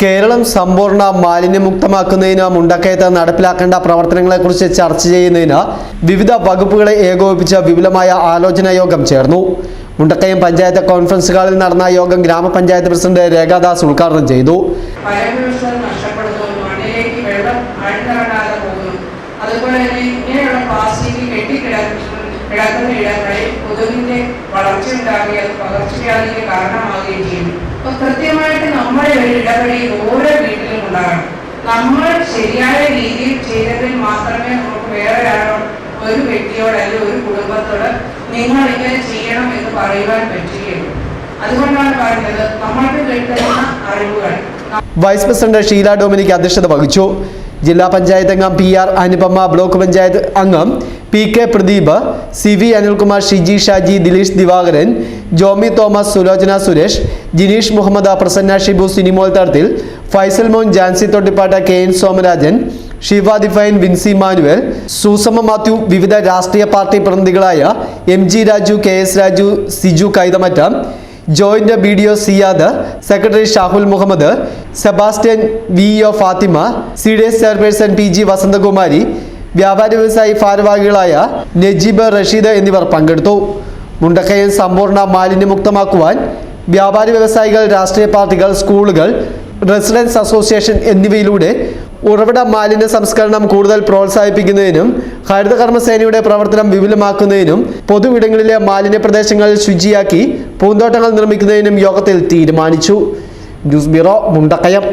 കേരളം സമ്പൂർണ മാലിന്യമുക്തമാക്കുന്നതിന് മുണ്ടക്കയത്ത് നടപ്പിലാക്കേണ്ട പ്രവർത്തനങ്ങളെക്കുറിച്ച് ചർച്ച ചെയ്യുന്നതിന് വിവിധ വകുപ്പുകളെ ഏകോപിപ്പിച്ച വിപുലമായ ആലോചനാ യോഗം ചേർന്നു. മുണ്ടക്കയം പഞ്ചായത്ത് കോൺഫറൻസ് ഹാളിൽ നടന്ന യോഗം ഗ്രാമപഞ്ചായത്ത് പ്രസിഡന്റ് രേഖാദാസ് ഉദ്ഘാടനം ചെയ്തു. അതുപോലെ തന്നെ കൊതുകിന്റെ വളർച്ച ഉണ്ടാകുകയും പകർച്ചവ്യാധിക്ക് കാരണമാകുകയും ചെയ്യും അപ്പൊ കൃത്യമായിട്ട് നമ്മുടെ നമ്മൾ ശരിയായ രീതിയിൽ ചെയ്തതിൽ മാത്രമേ നമുക്ക് വേറെ ആളോ ഒരു വ്യക്തിയോട് അല്ലെങ്കിൽ ഒരു കുടുംബത്തോട് നിങ്ങൾ ഇങ്ങനെ ചെയ്യണം എന്ന് പറയുവാൻ പറ്റുകയുള്ളൂ. അതുകൊണ്ടാണ് പറഞ്ഞത് നമ്മൾക്ക് കിട്ടുന്ന അറിവുകൾ. വൈസ് പ്രസിഡന്റ് ഷീല ഡൊമിനിക് അധ്യക്ഷത വഹിച്ചു. ജില്ലാ പഞ്ചായത്ത് അംഗം P R Anupama block panchayat അംഗം P K Pradeep C V Anilkumar Shiji Shaji Dileesh Divakaran Jomi Thomas Sulochana Suresh Jineesh Muhammad Prasanna Shibu Sinimol Thadathil Faisal Mon Jancy Thottippatta K N Somarajan Shiva ദിഫൈൻ Vincy Manuel Susamma Mathew വിവിധ രാഷ്ട്രീയ party പ്രതിനിധികളായ M G Raju K S Raju Siju Kaithamattam joint B D O Siyad secretary Shahul Muhammad Sebastian V O Fathima C D S chairperson P G Vasanthakumari വ്യാപാരി വ്യവസായി ഭാരവാഹികളായ നജീബ് റഷീദ് എന്നിവർ പങ്കെടുത്തു. മുണ്ടക്കയം സമ്പൂർണ മാലിന്യമുക്തമാക്കുവാൻ വ്യാപാരി വ്യവസായികൾ രാഷ്ട്രീയ പാർട്ടികൾ സ്കൂളുകൾ റെസിഡൻസ് അസോസിയേഷൻ എന്നിവയിലൂടെ ഉറവിട മാലിന്യ സംസ്കരണം കൂടുതൽ പ്രോത്സാഹിപ്പിക്കുന്നതിനും ഹരിതകർമ്മസേനയുടെ പ്രവർത്തനം വിപുലമാക്കുന്നതിനും പൊതുവിടങ്ങളിലെ മാലിന്യ പ്രദേശങ്ങൾ ശുചിയാക്കി പൂന്തോട്ടങ്ങൾ നിർമ്മിക്കുന്നതിനും യോഗത്തിൽ തീരുമാനിച്ചു. News bureau Mundakkayam.